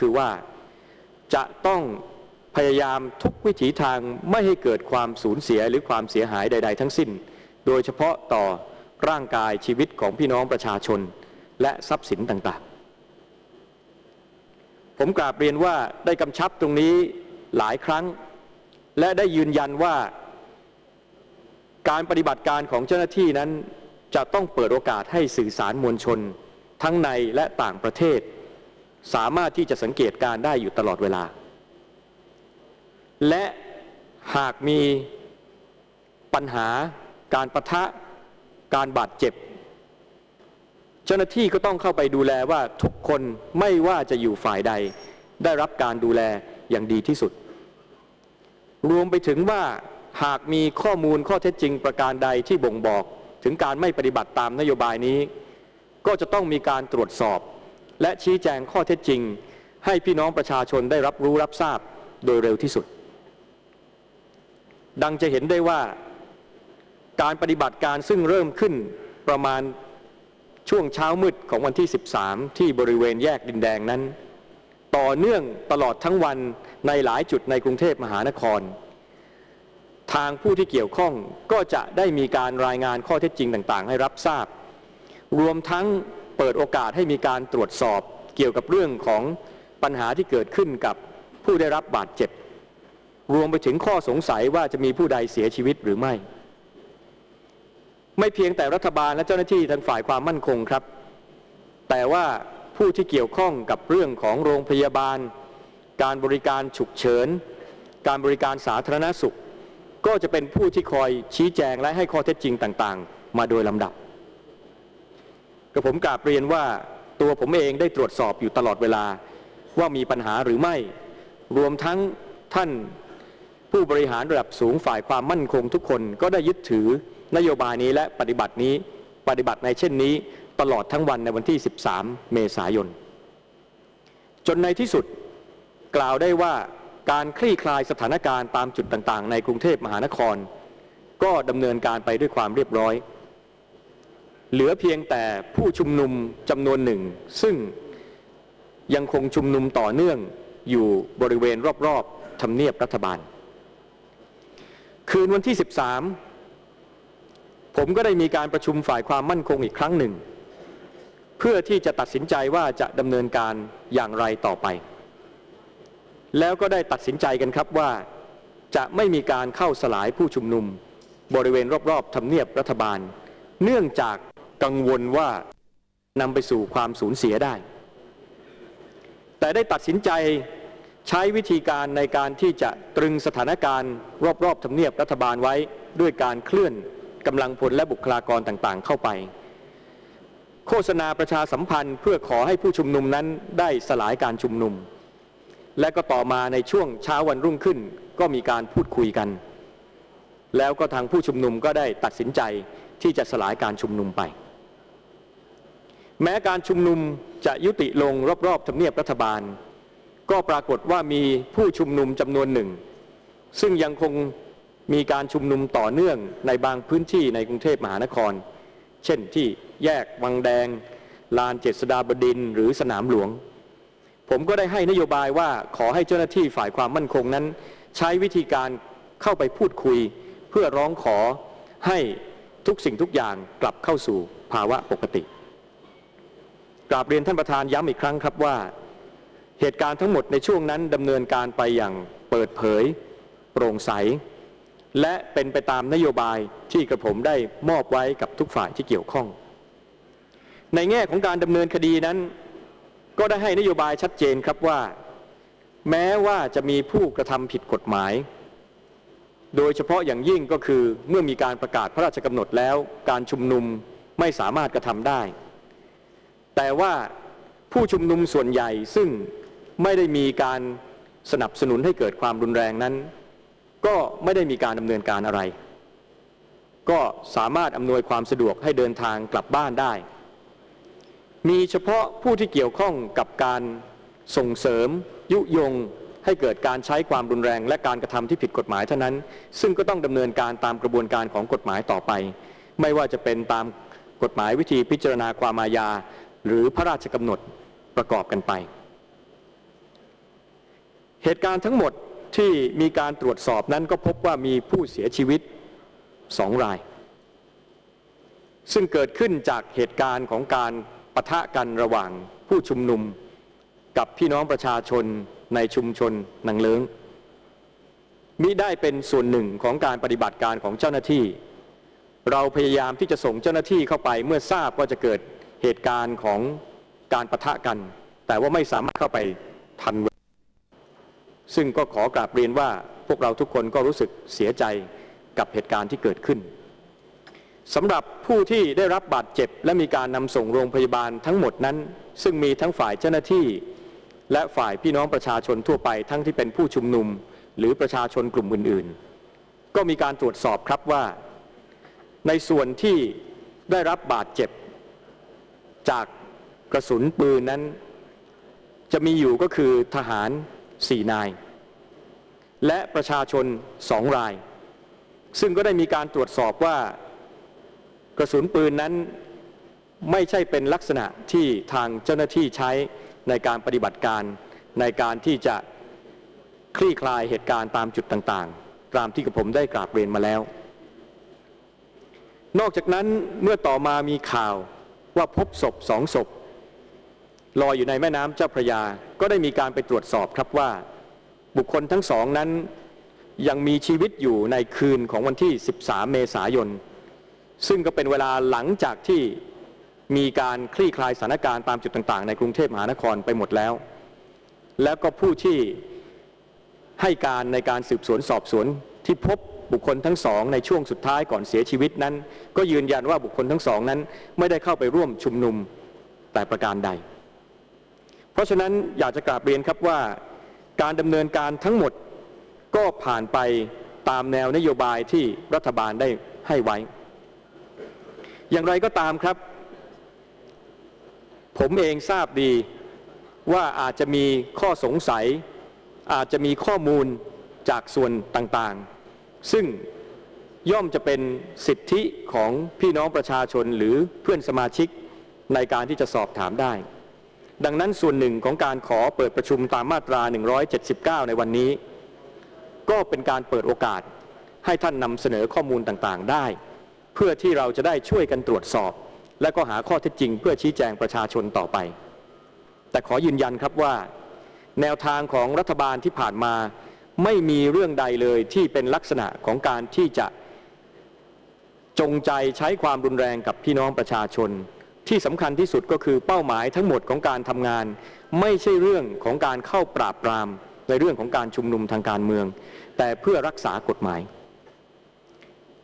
คือว่าจะต้องพยายามทุกวิถีทางไม่ให้เกิดความสูญเสียหรือความเสียหายใด ๆ ทั้งสิ้น โดยเฉพาะต่อร่างกายชีวิตของพี่น้องประชาชน และทรัพย์สินต่างๆ ผมกราบเรียนว่าได้กำชับตรงนี้หลายครั้ง และได้ยืนยันว่า การปฏิบัติการของเจ้าหน้าที่นั้นจะต้องเปิดโอกาสให้สื่อสารมวลชน ทั้งในและต่างประเทศ สามารถที่จะสังเกตการได้อยู่ตลอดเวลา และหากมีปัญหาการประทะการบาดเจ็บ เจ้าหน้าที่ก็ต้องเข้าไปดูแลว่าทุกคนไม่ว่าจะอยู่ฝ่ายใด ได้รับการดูแลอย่างดีที่สุด รวมไปถึงว่าหากมีข้อมูลข้อเท็จจริงประการใดที่บ่งบอก ถึงการไม่ปฏิบัติตามนโยบายนี้ ก็จะต้องมีการตรวจสอบ และชี้แจงข้อเท็จจริง ให้พี่น้องประชาชนได้รับรู้รับทราบโดยเร็วที่สุด ดังจะเห็นได้ว่าการปฏิบัติการซึ่งเริ่มขึ้นประมาณช่วงเช้ามืดของวันที่ 13 ที่บริเวณแยกดินแดงนั้น ต่อเนื่องตลอดทั้งวันในหลายจุดในกรุงเทพมหานคร ทางผู้ที่เกี่ยวข้องก็จะได้มีการรายงานข้อเท็จจริงต่างๆ ให้รับทราบ รวมทั้ง เปิดโอกาสให้มีการตรวจสอบเกี่ยวกับเรื่องของปัญหาที่เกิดขึ้นกับผู้ได้รับบาดเจ็บ รวมไปถึงข้อสงสัยว่าจะมีผู้ใดเสียชีวิตหรือไม่ ไม่เพียงแต่รัฐบาลและเจ้าหน้าที่ทางฝ่ายความมั่นคงครับ แต่ว่าผู้ที่เกี่ยวข้องกับเรื่องของโรงพยาบาล การบริการฉุกเฉิน การบริการสาธารณสุข ก็จะเป็นผู้ที่คอยชี้แจงและให้ข้อเท็จจริงต่าง ๆ มาโดยลำดับ กระผมกราบเรียนว่าตัวผมเองได้ตรวจสอบอยู่ตลอดเวลาว่ามีปัญหาหรือไม่ รวมทั้งท่านผู้บริหารระดับสูงฝ่ายความมั่นคงทุกคนก็ได้ยึดถือนโยบายนี้และปฏิบัตินี้ปฏิบัติในเช่นนี้ตลอดทั้งวันในวันที่ 13 เมษายน จนในที่สุดกล่าวได้ว่าการคลี่คลายสถานการณ์ตามจุดต่างๆ ในกรุงเทพมหานคร ก็ดำเนินการไปด้วยความเรียบร้อย เหลือเพียงแต่ผู้ชุมนุมจำนวนหนึ่ง ซึ่งยังคงชุมนุมต่อเนื่องอยู่บริเวณรอบๆทำเนียบรัฐบาล คืนวันที่ 13 ผมก็ได้มีการประชุมฝ่ายความมั่นคงอีกครั้งหนึ่ง เพื่อที่จะตัดสินใจว่าจะดำเนินการอย่างไรต่อไป แล้วก็ได้ตัดสินใจกันครับว่าจะไม่มีการเข้าสลายผู้ชุมนุม บริเวณรอบๆทำเนียบรัฐบาล เนื่องจาก กังวลว่านำไปสู่ความสูญเสียได้ แต่ได้ตัดสินใจใช้วิธีการในการที่จะตรึงสถานการณ์รอบๆทำเนียบรัฐบาลไว้ด้วยการเคลื่อนกำลังพลและบุคลากรต่างๆ เข้าไป โฆษณาประชาสัมพันธ์เพื่อขอให้ผู้ชุมนุมนั้นได้สลายการชุมนุม และก็ต่อมาในช่วงเช้าวันรุ่งขึ้น ก็มีการพูดคุยกัน แล้วก็ทางผู้ชุมนุมก็ได้ตัดสินใจที่จะสลายการชุมนุมไป แม้การชุมนุมจะยุติลงรอบๆทำเนียบรัฐบาล ก็ปรากฏว่ามีผู้ชุมนุมจำนวนหนึ่ง ซึ่งยังคงมีการชุมนุมต่อเนื่องในบางพื้นที่ในกรุงเทพมหานคร เช่นที่แยกวังแดง ลานเจษฎาบดินหรือสนามหลวง ผมก็ได้ให้นโยบายว่าขอให้เจ้าหน้าที่ฝ่ายความมั่นคงนั้น ใช้วิธีการเข้าไปพูดคุย เพื่อร้องขอให้ทุกสิ่งทุกอย่างกลับเข้าสู่ภาวะปกติ กราบเรียนท่านประธานย้ำอีกครั้งครับว่า เหตุการณ์ทั้งหมดในช่วงนั้นดำเนินการไปอย่างเปิดเผย โปร่งใส และเป็นไปตามนโยบายที่กระผมได้มอบไว้กับทุกฝ่ายที่เกี่ยวข้อง ในแง่ของการดำเนินคดีนั้น ก็ได้ให้นโยบายชัดเจนครับว่า แม้ว่าจะมีผู้กระทำผิดกฎหมาย โดยเฉพาะอย่างยิ่งก็คือเมื่อมีการประกาศพระราชกำหนดแล้ว การชุมนุมไม่สามารถกระทำได้ แต่ว่าผู้ชุมนุมส่วนใหญ่ซึ่งไม่ได้มีการสนับสนุนให้เกิดความรุนแรงนั้น ก็ไม่ได้มีการดำเนินการอะไร ก็สามารถอำนวยความสะดวกให้เดินทางกลับบ้านได้ มีเฉพาะผู้ที่เกี่ยวข้องกับการส่งเสริม ยุยงให้เกิดการใช้ความรุนแรงและการกระทำที่ผิดกฎหมายเท่านั้น ซึ่งก็ต้องดำเนินการตามกระบวนการของกฎหมายต่อไป ไม่ว่าจะเป็นตามกฎหมายวิธีพิจารณาความอาญา หรือพระราชกำหนดประกอบกันไป เหตุการณ์ทั้งหมดที่มีการตรวจสอบนั้นก็พบว่ามีผู้เสียชีวิตสองราย ซึ่งเกิดขึ้นจากเหตุการณ์ของการปะทะกันระหว่างผู้ชุมนุมกับพี่น้องประชาชนในชุมชนหนังเลิงมิได้เป็นส่วนหนึ่งของการปฏิบัติการของเจ้าหน้าที่ เราพยายามที่จะส่งเจ้าหน้าที่เข้าไปเมื่อทราบว่าจะเกิด เหตุการณ์ของการปะทะกัน แต่ว่าไม่สามารถเข้าไปทันเลาซึ่งก็ขอกราบเรียนว่าพวกเราทุกคนก็รู้สึกเสียใจกับเหตุการณ์ที่เกิดขึ้นสำหรับผู้ที่ได้รับบาดเจ็บ และมีการนำส่งโรงพยาบาลทั้งหมดนั้น ซึ่งมีทั้งฝ่ายเจ้าหน้าที่ และฝ่ายพี่น้องประชาชนทั่วไปทั้งที่เป็นผู้ชุมนุม หรือประชาชนกลุ่มอื่น ๆ ก็มีการตรวจสอบครับว่า ในส่วนที่ได้รับบาดเจ็บ จากกระสุนปืนนั้น จะมีอยู่ก็คือทหารสี่นาย และประชาชนสองราย ซึ่งก็ได้มีการตรวจสอบว่ากระสุนปืนนั้นไม่ใช่เป็นลักษณะที่ทางเจ้าหน้าที่ใช้ในการปฏิบัติการในการที่จะคลี่คลายเหตุการณ์ตามจุดต่างๆ ตามที่กระผมได้กราบเรียนมาแล้ว นอกจากนั้นเมื่อต่อมามีข่าว ว่าพบศพสองศพลอยอยู่ในแม่น้ำเจ้าพระยา ก็ได้มีการไปตรวจสอบครับว่า บุคคลทั้งสองนั้นยังมีชีวิตอยู่ในคืนของวันที่ 13 เมษายน ซึ่งก็เป็นเวลาหลังจากที่มีการคลี่คลายสถานการณ์ตามจุดต่างๆ ในกรุงเทพมหานครไปหมดแล้ว แล้วก็ผู้ที่ให้การในการสืบสวนสอบสวนที่พบ บุคคลทั้งสองในช่วงสุดท้ายก่อนเสียชีวิตนั้น ก็ยืนยันว่าบุคคลทั้งสองนั้น ไม่ได้เข้าไปร่วมชุมนุมแต่ประการใด เพราะฉะนั้นอยากจะกราบเรียนครับว่า การดำเนินการทั้งหมดก็ผ่านไปตามแนวนโยบายที่รัฐบาลได้ให้ไว้ อย่างไรก็ตามครับ ผมเองทราบดีว่าอาจจะมีข้อสงสัย อาจจะมีข้อมูลจากส่วนต่างๆ ซึ่งย่อมจะเป็นสิทธิของพี่น้องประชาชนหรือเพื่อนสมาชิกในการที่จะสอบถามได้ ดังนั้นส่วนหนึ่งของการขอเปิดประชุมตามมาตรา 179 ในวันนี้ ก็เป็นการเปิดโอกาสให้ท่านนำเสนอข้อมูลต่างๆ ได้ เพื่อที่เราจะได้ช่วยกันตรวจสอบ และก็หาข้อเท็จจริง เพื่อชี้แจงประชาชนต่อไป แต่ขอยืนยันครับว่า แนวทางของรัฐบาลที่ผ่านมา ไม่มีเรื่องใดเลยที่เป็นลักษณะของการที่จะจงใจใช้ความรุนแรงกับพี่น้องประชาชน ที่สำคัญที่สุดก็คือเป้าหมายทั้งหมดของการทำงาน ไม่ใช่เรื่องของการเข้าปราบปรามในเรื่องของการชุมนุมทางการเมือง แต่เพื่อรักษากฎหมาย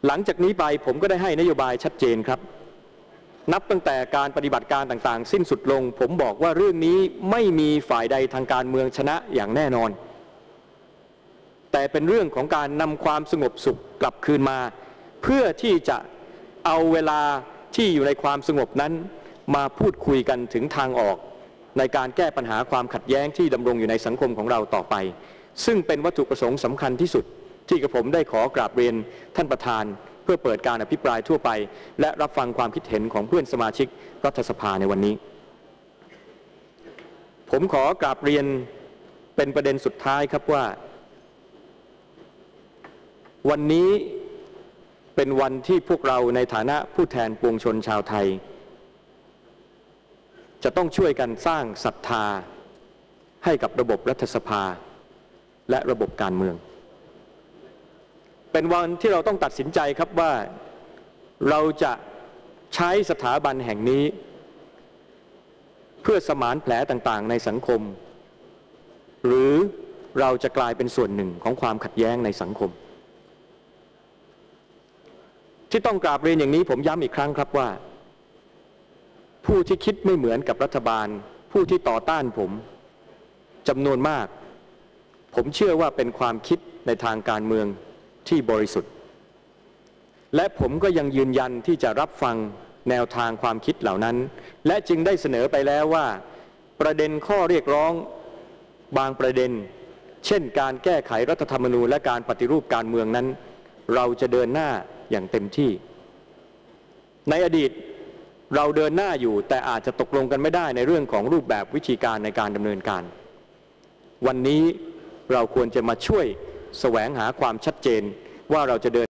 หลังจากนี้ไปผมก็ได้ให้นโยบายชัดเจนครับ นับตั้งแต่การปฏิบัติการต่างๆ สิ้นสุดลง ผมบอกว่าเรื่องนี้ไม่มีฝ่ายใดทางการเมืองชนะอย่างแน่นอน แต่เป็นเรื่องของการนำความสงบสุขกลับคืนมา เพื่อที่จะเอาเวลาที่อยู่ในความสงบนั้น มาพูดคุยกันถึงทางออก ในการแก้ปัญหาความขัดแย้งที่ดำรงอยู่ในสังคมของเราต่อไป ซึ่งเป็นวัตถุประสงค์สำคัญที่สุด ที่กระผมได้ขอกราบเรียนท่านประธาน เพื่อเปิดการอภิปรายทั่วไป และรับฟังความคิดเห็นของเพื่อนสมาชิกรัฐสภาในวันนี้ ผมขอกราบเรียนเป็นประเด็นสุดท้ายครับว่า วันนี้เป็นวันที่พวกเราในฐานะผู้แทนปวงชนชาวไทย จะต้องช่วยกันสร้างศรัทธาให้กับระบบรัฐสภาและระบบการเมือง เป็นวันที่เราต้องตัดสินใจครับว่าเราจะใช้สถาบันแห่งนี้ เพื่อสมานแผลต่างๆ ในสังคม หรือเราจะกลายเป็นส่วนหนึ่งของความขัดแย้งในสังคม ที่ต้องกราบเรียนอย่างนี้ผมย้ำอีกครั้งครับว่า ผู้ที่คิดไม่เหมือนกับรัฐบาล ผู้ที่ต่อต้านผมจำนวนมาก ผมเชื่อว่าเป็นความคิดในทางการเมืองที่บริสุทธิ์ และผมก็ยังยืนยันที่จะรับฟังแนวทางความคิดเหล่านั้น และจึงได้เสนอไปแล้วว่า ประเด็นข้อเรียกร้องบางประเด็น เช่น การแก้ไขรัฐธรรมนูญและการปฏิรูปการเมืองนั้น เราจะเดินหน้า อย่างเต็มที่ ในอดีตเราเดินหน้าอยู่แต่อาจจะตกลงกันไม่ได้ในเรื่องของรูปแบบวิธีการในการดำเนินการ วันนี้เราควรจะมาช่วยแสวงหาความชัดเจนว่าเราจะเดิน